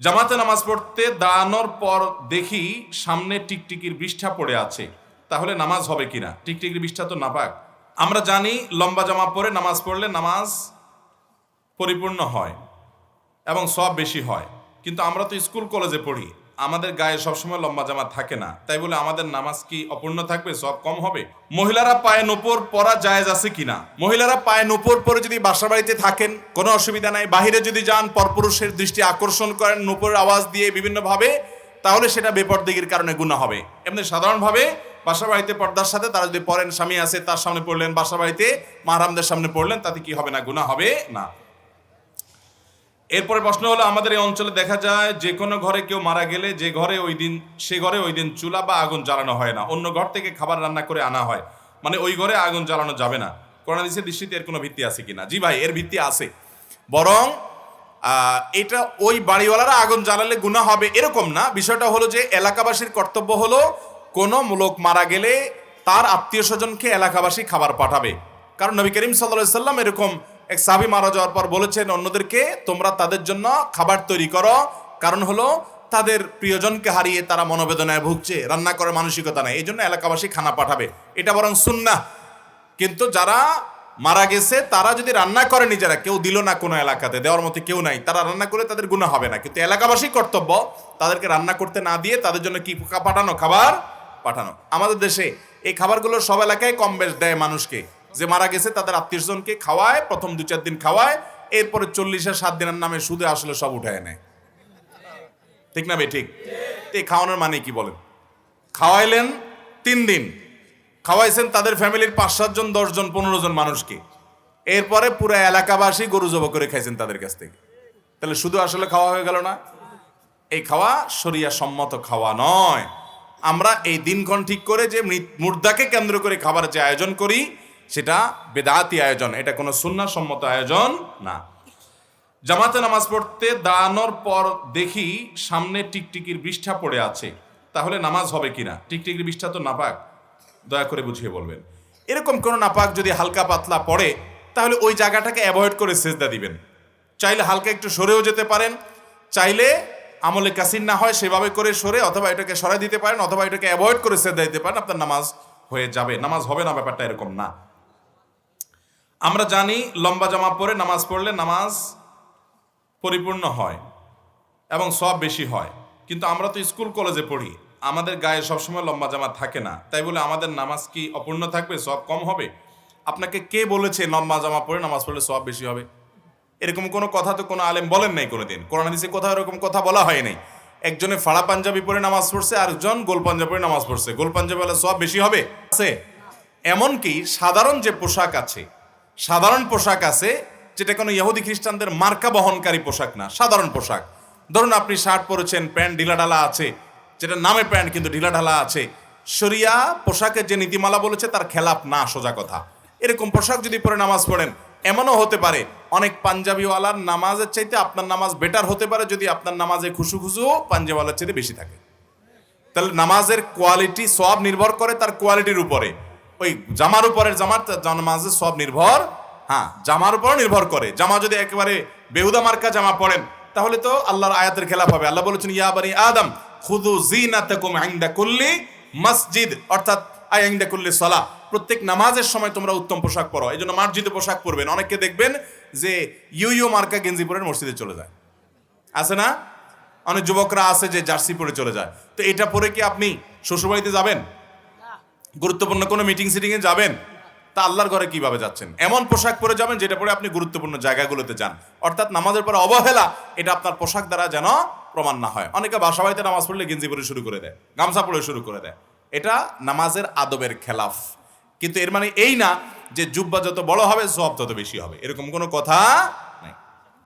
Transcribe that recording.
জামাতে নামাজ পড়তে দাঁড়ানোর পর দেখি সামনে টিকটিকির বৃষ্ঠা পড়ে আছে। তাহলে নামাজ হবে কিনা? টিকটিকির বিষ্ঠা তো নাপাক। আমরা জানি লম্বা জামা পরে নামাজ পড়লে নামাজ পরিপূর্ণ হয় এবং সব বেশি হয়। কিন্তু আমরা তো স্কুল কলেজে পড়ি। আমাদের গায়ে সবসময় লম্বা জামা থাকে না। তাই বলে আমাদের নামাজ কি অপূর্ণ থাকবে? সব কম হবে। মহিলারা পায়ে নোপর পরা জায়েজ আছে কিনা? মহিলারা পায়ে নোপর পরে যদি বাসা বাড়িতে থাকেন, কোনো অসুবিধা নাই। বাহিরে যদি যান, পরপুরুষের দৃষ্টি আকর্ষণ করেন, নোপরের আওয়াজ দিয়ে বিভিন্নভাবে, তাহলে সেটা বেপরদিগির কারণে গুণা হবে। এমনি সাধারণভাবে বাসা বাড়িতে পর্দার সাথে তারা যদি পড়েন, স্বামী আছে, তার সামনে পড়লেন বাসা বাড়িতে মাহারামদের সামনে পড়লেন, তাতে কি হবে না? গুণা হবে না। এরপরে প্রশ্ন হলো, আমাদের এই অঞ্চলে দেখা যায় যে কোনো ঘরে কেউ মারা গেলে যে ঘরে ওই দিন, সে ঘরে ওই দিন চুলা বা আগুন জ্বালানো হয় না। অন্য ঘর থেকে খাবার রান্না করে আনা হয়। মানে ওই ঘরে আগুন জ্বালানো যাবে না। করোনাদিসের দৃষ্টিতে এর কোনো ভিত্তি আছে কিনা? জি ভাই, এর ভিত্তি আছে। বরং এটা ওই বাড়িওয়ালারা আগুন জ্বালালে গুণা হবে এরকম না। বিষয়টা হলো যে এলাকাবাসীর কর্তব্য হলো, কোনো লোক মারা গেলে তার আত্মীয় স্বজনকে এলাকাবাসী খাবার পাঠাবে। কারণ নবী করিম সাল্লাহ সাল্লাম এরকম এক সাহাবি মারা যাওয়ার পর বলেছেন, অন্যদেরকে তোমরা তাদের জন্য খাবার তৈরি করো। কারণ হলো, তাদের প্রিয়জনকে হারিয়ে তারা মনোবেদনায় ভুগছে, রান্না করার মানসিকতা নেই এই জন্য এলাকাবাসী খানা পাঠাবে। এটা বরং সুন্না কিন্তু যারা মারা গেছে, তারা যদি রান্না করে নিজেরা, কেউ দিল না কোনো এলাকাতে, দেওয়ার মতো কেউ নাই, তারা রান্না করে তাদের গুণা হবে না। কিন্তু এলাকাবাসী কর্তব্য, তাদেরকে রান্না করতে না দিয়ে তাদের জন্য কি পাঠানো? খাবার পাঠানো। আমাদের দেশে এই খাবারগুলো সব এলাকায় কম বেশ দেয় মানুষকে। যে মারা গেছে তাদের আত্মীয় স্বজনকে খাওয়ায়, প্রথম দু চার দিন খাওয়ায়, এরপরে চল্লিশের সাত দিনের নামে সুদে আসলে সব উঠায় নেয়। ঠিক না বে ঠিক। এই খাওয়ানোর মানে কি বলেন? খাওয়াইলেন তিন দিন। খাওয়াইছেন তাদের ফ্যামিলির পাঁচ সাতজন দশজন পনেরো জন মানুষকে। এরপরে পুরো এলাকাবাসী গরু জব করে খাইছেন তাদের কাছ থেকে। তাহলে শুধু আসলে খাওয়া হয়ে গেল না? এই খাওয়া শরিয়া সম্মত খাওয়া নয়। আমরা এই দিনক্ষণ ঠিক করে যে মুর্দাকে কেন্দ্র করে খাবার যে আয়োজন করি সেটা বেদাতি আয়োজন, এটা কোনো সম্মত আয়োজন না। জামাতে নামাজ পড়তে দাঁড়ানোর পর দেখি সামনে টিকটিকির বিষ্ঠা পড়ে আছে। তাহলে নামাজ হবে কিনা? টিকটিকির বিষ্ঠা তো নাপাক। দয়া করে বুঝিয়ে বলবেন। এরকম কোনো নাপাক যদি হালকা পাতলা পড়ে, তাহলে ওই জায়গাটাকে অ্যাভয়েড করে সেজদা দিবেন। চাইলে হালকা একটু সরেও যেতে পারেন, চাইলে আমলে কাসিন না হয় সেভাবে করে সরে অথবা এটাকে সরাই দিতে পারেন, অথবা এটাকে অ্যাভয়েড করে সেজদা দিতে পারেন, আপনার নামাজ হয়ে যাবে। নামাজ হবে না, ব্যাপারটা এরকম না। আমরা জানি লম্বা জামা পরে নামাজ পড়লে নামাজ পরিপূর্ণ হয় এবং সব বেশি হয়। কিন্তু আমরা তো স্কুল, কলেজে পড়ি। আমাদের গায়ে সবসময় লম্বা জামা থাকে না। তাই বলে আমাদের নামাজ কি অপূর্ণ থাকবে? সব কম হবে? আপনাকে কে বলেছে লম্বা জামা পরে নামাজ পড়লে সব বেশি হবে? এরকম কোনো কথা তো কোনো আলেম বলেন নাই কোনোদিন। কোরআন, হাদিসে কোথাও এরকম কথা বলা হয় নাই। একজনে ফাড়া পাঞ্জাবি পরে নামাজ পড়ছে আর একজন গোল পাঞ্জাবি পরে নামাজ পড়ছে। গোল পাঞ্জাবি সব বেশি হবে? আছে। এমনকি সাধারণ যে পোশাক আছে সাধারণ পোশাক আছে, যেটা কোনো ইহুদি খ্রিস্টানদের মার্কা বহনকারী পোশাক না, সাধারণ পোশাক। ধরুন আপনি শার্ট পরেছেন, প্যান্ট ঢিলাঢালা আছে যেটা নামে প্যান্ট কিন্তু ঢিলাঢালা আছে। শরিয়া পোশাকের যে নীতিমালা বলেছে, তার খেলাপ না, সোজা কথা। এরকম পোশাক যদি পরে নামাজ পড়েন, এমনও হতে পারে, অনেক পাঞ্জাবিওয়ালার নামাজের চাইতে আপনার নামাজ বেটার হতে পারে যদি আপনার নামাজে খুশু খুশু পাঞ্জাবিওয়ালার চাইতে বেশি থাকে। তাহলে নামাজের কোয়ালিটি সব নির্ভর করে তার কোয়ালিটির উপরে। ওই জামার উপরের জামার তা- সব নির্ভর। হ্যাঁ জামার উপর নির্ভর করে। জামা যদি একেবারে বেহুদা মার্কা জামা পড়েন তাহলে তো আল্লাহর আয়াতের খেলাফ হবে। আল্লাহ বলেছেন, ইয়া বানি আদম খুদু জিনাতাকুম ইনদা কুল্লি মসজিদ। অর্থাৎ, আই ইনদা কুল্লি সালাহ প্রত্যেক নামাজের সময় তোমরা উত্তম পোশাক পরো। এই জন্য মার্জিত পোশাক পরবেন। অনেকে দেখবেন যে ইউ ইউ মার্কা গেঞ্জি পরে মসজিদে চলে যায়। আছে না? অনেক যুবকরা আছে যে জার্সি পরে চলে যায়। তো এটা পরে কি আপনি শ্বশুরবাড়িতে যাবেন? গুরুত্বপূর্ণ কোনো মিটিং সিটিংয়ে যাবেন, তা আল্লাহর ঘরে কীভাবে যাচ্ছেন? এমন পোশাক পরে যাবেন যেটা পরে আপনি গুরুত্বপূর্ণ জায়গাগুলোতে যান। অর্থাৎ নামাজের পরে অবহেলা, এটা আপনার পোশাক দ্বারা যেন প্রমাণ না হয়। অনেকে বাসা বাড়িতে নামাজ পড়লে গেঞ্জি পরে শুরু করে দেয়, গামছা পরে শুরু করে দেয়। এটা নামাজের আদবের খেলাফ। কিন্তু এর মানে এই না যে জুব্বা যত বড় হবে সব তত বেশি হবে। এরকম কোনো কথা